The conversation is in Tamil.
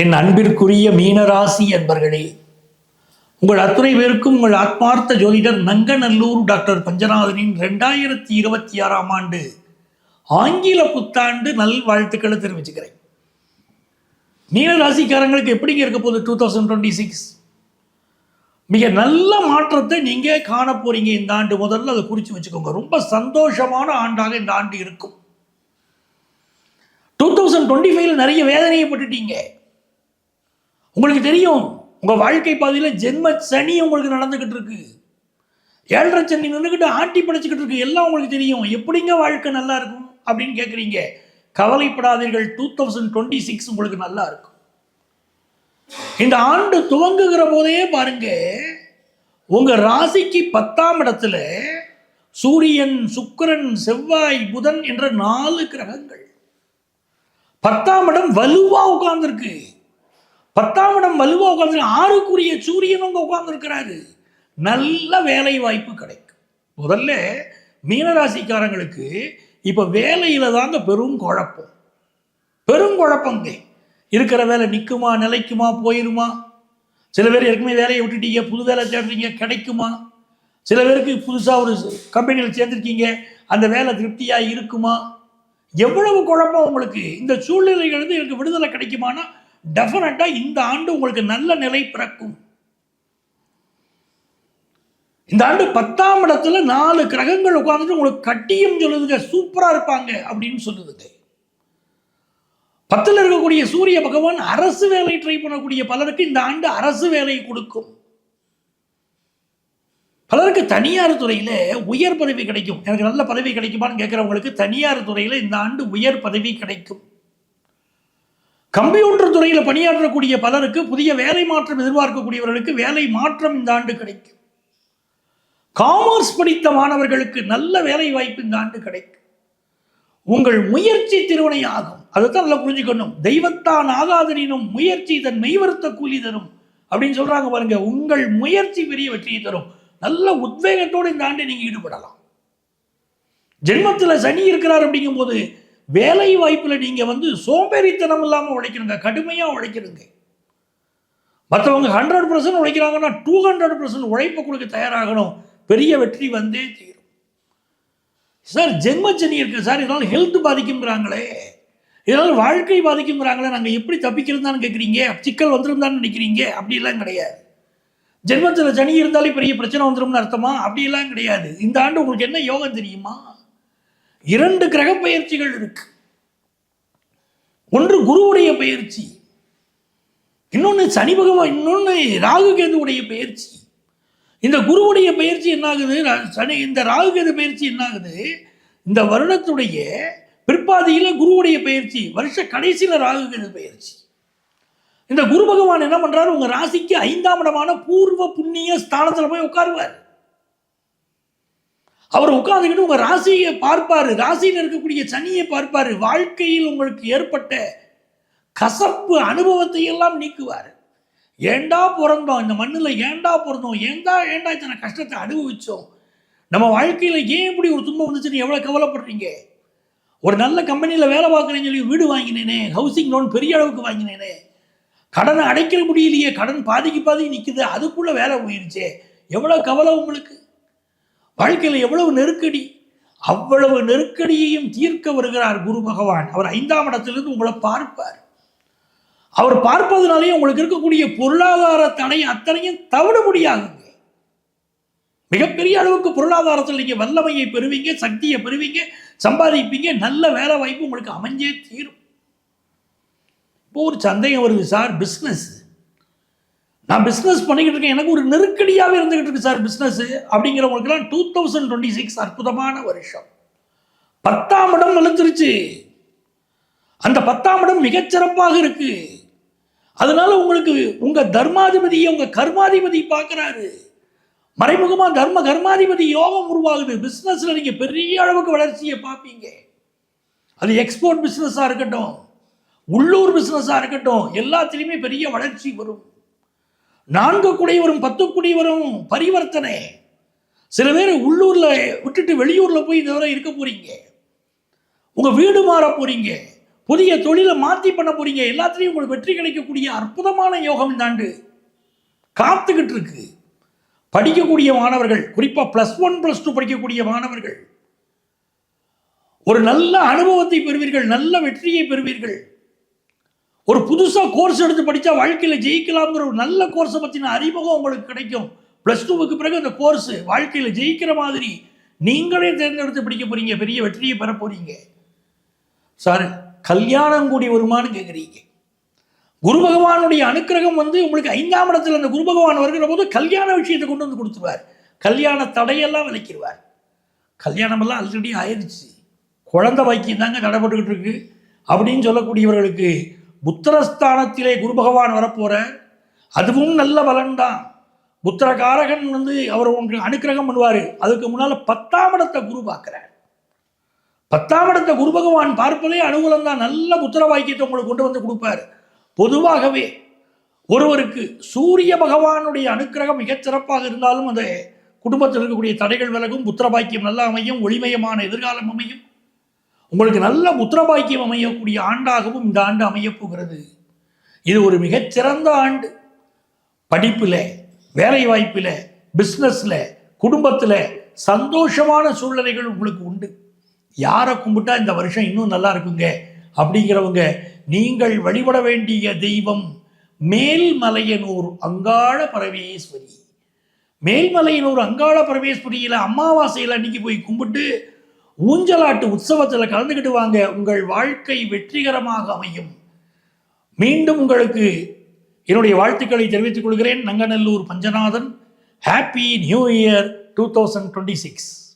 என் அன்பிற்குரிய மீனராசி என்பர்களே உங்கள் அத்துணை பேருக்கும் உங்கள் ஆத்மார்த்த ஜோதிடர் நங்கநல்லூர் டாக்டர் பஞ்சநாதனின் ரெண்டாயிரத்தி இருபத்தி ஆறாம் ஆண்டு ஆங்கில புத்தாண்டு நல் வாழ்த்துக்களை தெரிவிச்சுக்கிறேன். மீனராசிக்காரங்களுக்கு எப்படிங்க இருக்க போகுது டூ தௌசண்ட் டுவெண்ட்டி சிக்ஸ் மிக நல்ல மாற்றத்தை நீங்கள் காண போறீங்க இந்த ஆண்டு முதல்ல அதை குறித்து வச்சுக்கோங்க. ரொம்ப சந்தோஷமான ஆண்டாக இந்த ஆண்டு இருக்கும். டூ தௌசண்ட் டுவெண்ட்டி ஃபைவ்ல நிறைய வேதனையை பட்டுட்டீங்க. உங்களுக்கு தெரியும் உங்கள் வாழ்க்கை பாதையில் ஜென்ம சனி உங்களுக்கு நடந்துக்கிட்டு இருக்கு. ஏழரை சனி நின்றுக்கிட்டு ஆட்டி படைச்சிக்கிட்டு இருக்கு. எல்லாம் உங்களுக்கு தெரியும். எப்படிங்க வாழ்க்கை நல்லா இருக்கும் அப்படின்னு கேட்குறீங்க கவலைப்படாதீர்கள். டூ தௌசண்ட் டுவெண்ட்டி சிக்ஸ் உங்களுக்கு நல்லா இருக்கும். இந்த ஆண்டு துவங்குகிற போதே பாருங்க உங்க ராசிக்கு பத்தாம் இடத்துல சூரியன் சுக்கரன் செவ்வாய் புதன் என்ற நாலு கிரகங்கள். பத்தாம் இடம் வலுவா உட்கார்ந்துருக்கு. பத்தாம் இடம் வலுவா உட்கார்ந்து ஆறுக்குரிய சூரியன் அங்க உட்கார்ந்துருக்கிறாரு. நல்ல வேலை வாய்ப்பு கிடைக்கும். முதல்ல மீனராசிக்காரங்களுக்கு இப்ப வேலையில தாங்க பெரும் குழப்பம். பெரும் குழப்பங்க இருக்கிற வேலை நிற்குமா நிலைக்குமா போயிருமா? சில பேர் ஏற்கனவே வேலையை விட்டுட்டீங்க புது வேலை தேடுறீங்க கிடைக்குமா? சில பேருக்கு புதுசாக ஒரு கம்பெனியில் சேர்ந்துருக்கீங்க அந்த வேலை திருப்தியாக இருக்குமா? எவ்வளவு குழப்பம் உங்களுக்கு? இந்த சூழ்நிலைகளிலிருந்து எனக்கு விடுதலை கிடைக்குமானா டெஃபினட்டாக இந்த ஆண்டு உங்களுக்கு நல்ல நிலை பிறக்கும். இந்த ஆண்டு பத்தாம் இடத்துல நாலு கிரகங்கள் உட்கார்ந்துட்டு உங்களுக்கு கட்டியும் சொல்லுதுங்க சூப்பரா இருப்பாங்க அப்படின்னு சொல்லுதுங்க. பத்தில் இருக்கக்கூடிய சூரிய பகவான் அரசு வேலை ட்ரை பண்ணக்கூடிய பலருக்கு இந்த ஆண்டு அரசு வேலை கொடுக்கும். பலருக்கு தனியார் துறையில் உயர் பதவி கிடைக்கும். எனக்கு நல்ல பதவி கிடைக்குமான்னு கேட்குறவங்களுக்கு தனியார் துறையில் இந்த ஆண்டு உயர் பதவி கிடைக்கும். கம்ப்யூட்டர் துறையில் பணியாற்றக்கூடிய பலருக்கு புதிய வேலை மாற்றம் எதிர்பார்க்கக்கூடியவர்களுக்கு வேலை மாற்றம் இந்த ஆண்டு கிடைக்கும். காமர்ஸ் படித்த மாணவர்களுக்கு நல்ல வேலை வாய்ப்பு இந்த ஆண்டு கிடைக்கும். உங்கள் முயற்சி திருவினை ஆகும். அதைத்தான் நல்லா புரிஞ்சுக்கணும். தெய்வத்தான் ஆகாதனினும் முயற்சி தன் மெய்வருத்த கூலி தரும். அப்படின்னு சொல்றாங்க பாருங்க. உங்கள் முயற்சி பெரிய வெற்றியை தரும். நல்ல உத்வேகத்தோடு இந்த ஆண்டு நீங்க ஈடுபடலாம். ஜென்மத்துல சனி இருக்கிறார் அப்படிங்கும்போது வேலை வாய்ப்பில் நீங்கள் வந்து சோம்பேறித்தனம் இல்லாமல் உழைக்கணுங்க கடுமையாக உழைக்கணுங்க மற்றவங்க ஹண்ட்ரட் பர்சன்ட் உழைக்கிறாங்கன்னா டூ ஹண்ட்ரட் பர்சன்ட் உழைப்பு கொடுக்க தயாராகணும். பெரிய வெற்றி வந்தே தீரும். சார் ஜென்மச்சனி இருக்கு. சார் இதனால் ஹெல்த் பாதிக்குங்கிறாங்களே இதனால் வாழ்க்கை பாதிக்குங்கிறாங்களே நாங்கள் எப்படி தப்பிக்கிறதுன்னு கேட்குறீங்க சிக்கல் வந்துருந்தான்னு நினைக்கிறீங்க? அப்படிலாம் கிடையாது. ஜென்மத்தில் சனி இருந்தாலே பெரிய பிரச்சனை வந்துரும்னு அர்த்தமா? அப்படிலாம் கிடையாது. இந்த ஆண்டு உங்களுக்கு என்ன யோகம் தெரியுமா? இரண்டு கிரக பயிற்சிகள் இருக்கு. ஒன்று குருவுடைய பயிற்சி இன்னொன்று சனி பகவான் இன்னொன்று ராகு கேதுவுடைய பயிற்சி. இந்த குருவுடைய பயிற்சி என்னாகுது? சனி இந்த ராகு கேது பயிற்சி என்னாகுது? இந்த வருடத்துடைய பிற்பாதியில் குருவுடைய பயிற்சி வருஷ கடைசியில் ராகு கேது பயிற்சி. இந்த குரு பகவான் என்ன பண்ணுறாரு உங்கள் ராசிக்கு ஐந்தாம் இடமான பூர்வ புண்ணிய ஸ்தானத்தில் போய் உட்காருவார். அவர் உட்காந்துக்கிட்டு உங்கள் ராசியை பார்ப்பார். ராசியில் இருக்கக்கூடிய சனியை பார்ப்பார். வாழ்க்கையில் உங்களுக்கு ஏற்பட்ட கசப்பு அனுபவத்தை எல்லாம் நீக்குவார். ஏண்டா பிறந்தோம்? இந்த மண்ணில் ஏண்டா பிறந்தோம்? ஏண்டா ஏண்டா இத்தனை கஷ்டத்தை அனுபவித்தோம் நம்ம வாழ்க்கையில் ஏன் இப்படி ஒரு துன்பம் வந்துச்சுன்னு எவ்வளோ கவலைப்படுறீங்க? ஒரு நல்ல கம்பெனியில் வேலை பார்க்குறேன்னு சொல்லி வீடு வாங்கினேனே ஹவுசிங் லோன் பெரிய அளவுக்கு வாங்கினேனே கடனை அடைக்க முடியலையே கடன் பாதிக்கு பாதி நிற்குது அதுக்குள்ளே வேலை போயிடுச்சே எவ்வளோ கவலை உங்களுக்கு? வாழ்க்கையில் எவ்வளவு நெருக்கடி அவ்வளவு நெருக்கடியையும் தீர்க்க வருகிறார் குரு பகவான். அவர் ஐந்தாம் இடத்திலிருந்து உங்களை பார்ப்பார். அவர் பார்ப்பதனாலேயே உங்களுக்கு இருக்கக்கூடிய பொருளாதார தடை அத்தனையும் தவிட முடியாதுங்க. மிகப்பெரிய அளவுக்கு பொருளாதாரத்தில் நீங்கள் வல்லமையை பெறுவீங்க சக்தியை பெறுவீங்க சம்பாதிப்பீங்க நல்ல வேலை வாய்ப்பு உங்களுக்கு அமைஞ்சே தீரும். இப்போ ஒரு சந்தேகம் வருது சார் பிஸ்னஸ் நான் பிஸ்னஸ் பண்ணிக்கிட்டு இருக்கேன். எனக்கு ஒரு நெருக்கடியாகவே இருந்துகிட்டு இருக்கு சார் பிஸ்னஸ் அப்படிங்கிறவங்களுக்குலாம் டூ தௌசண்ட் டுவெண்ட்டி சிக்ஸ் அற்புதமான வருஷம். பத்தாம் இடம் வலுத்துருச்சு அந்த பத்தாம் இடம் மிகச்சிறப்பாக இருக்கு. அதனால உங்களுக்கு உங்க தர்மாதிபதியை உங்க கர்மாதிபதி பார்க்குறாரு. மறைமுகமாக தர்ம கர்மாதிபதி யோகம் உருவாகுது. பிஸ்னஸில் நீங்கள் பெரிய அளவுக்கு வளர்ச்சியை பார்ப்பீங்க. அது எக்ஸ்போர்ட் பிஸ்னஸாக இருக்கட்டும் உள்ளூர் பிஸ்னஸாக இருக்கட்டும் எல்லாத்துலேயுமே பெரிய வளர்ச்சி வரும். நான்கு குடை வரும் பத்து குடி வரும் பரிவர்த்தனை. சில பேர் உள்ளூரில் விட்டுட்டு வெளியூரில் போய் இந்த தடவை இருக்க போகிறீங்க உங்கள் வீடு மாற போகிறீங்க புதிய தொழிலை மாற்றி பண்ண போகிறீங்க எல்லாத்துலேயும் உங்களுக்கு வெற்றி கிடைக்கக்கூடிய அற்புதமான யோகம் இந்த ஆண்டு காத்துக்கிட்டு இருக்கு. படிக்கக்கூடிய மாணவர்கள் குறிப்பாக ப்ளஸ் ஒன் ப்ளஸ் டூ படிக்கக்கூடிய மாணவர்கள் ஒரு நல்ல அனுபவத்தை பெறுவீர்கள் நல்ல வெற்றியை பெறுவீர்கள். ஒரு புதுசாக கோர்ஸ் எடுத்து படித்தா வாழ்க்கையில் ஜெயிக்கலாம்ங்கிற ஒரு நல்ல கோர்ஸை பற்றின அறிமுகம் உங்களுக்கு கிடைக்கும். ப்ளஸ் டூவுக்கு பிறகு அந்த கோர்ஸ் வாழ்க்கையில் ஜெயிக்கிற மாதிரி நீங்களே தேர்ந்தெடுத்து படிக்க போகிறீங்க பெரிய வெற்றியை பெற போகிறீங்க சார் கல்யாணம் கூடி வருமானு கேட்குறீங்க குரு பகவானுடைய அனுக்கிரகம் வந்து உங்களுக்கு ஐந்தாம் இடத்துல அந்த குரு பகவான் வருகிற போது கல்யாண விஷயத்தை கொண்டு வந்து கொடுத்துருவார். கல்யாண தடையெல்லாம் விளக்கிடுவார் கல்யாணமெல்லாம் ஆல்ரெடி ஆயிடுச்சு குழந்தை பாக்கியம் தாங்க தடைப்பட்டுக்கிட்டு இருக்கு. அப்படின்னு சொல்லக்கூடியவர்களுக்கு புத்திரஸ்தானத்திலே குரு பகவான் வரப்போகிறார் அதுவும் நல்ல பலன்தான். புத்திரகாரகன் வந்து அவர் உங்களுக்கு அனுக்கிரகம் பண்ணுவார். அதுக்கு முன்னால் பத்தாம் இடத்தை குரு பார்க்குறார். பத்தாம் இடத்தை குரு பகவான் பார்ப்பதே அனுகூலம் தான் நல்ல புத்திர வாக்கியத்தை உங்களுக்கு கொண்டு வந்து கொடுப்பார். பொதுவாகவே ஒருவருக்கு சூரிய பகவானுடைய அனுக்கிரகம் மிகச் சிறப்பாக இருந்தாலும் அந்த குடும்பத்தில் இருக்கக்கூடிய தடைகள் விலகும் புத்திர பாக்கியம் நல்ல அமையும் ஒளிமயமான எதிர்காலம் அமையும். உங்களுக்கு நல்ல புத்திரபாக்கியம் அமையக்கூடிய ஆண்டாகவும் இந்த ஆண்டு அமையப் போகிறது இது ஒரு மிகச்சிறந்த ஆண்டு. படிப்பில் வேலை வாய்ப்பில் பிஸ்னஸில் குடும்பத்தில் சந்தோஷமான சூழ்நிலைகள் உங்களுக்கு உண்டு. யாரை கும்பிட்டா இந்த வருஷம் இன்னும் நல்லா இருக்குங்க? அப்படிங்கிறவங்க நீங்கள் வழிபட வேண்டிய தெய்வம் மேல்மலையனூர் அங்காள பரமேஸ்வரி. மேல்மலையனூர் அங்காள பரமேஸ்வரியில் அமாவாசையில் அன்னைக்கு போய் கும்பிட்டு ஊஞ்சலாட்டு உற்சவத்தில் கலந்துக்கிட்டு வாங்க உங்கள் வாழ்க்கை வெற்றிகரமாக அமையும். மீண்டும் உங்களுக்கு என்னுடைய வாழ்த்துக்களை தெரிவித்துக் கொள்கிறேன். Nanganallur Panchanathan. Happy new year two thousand twenty six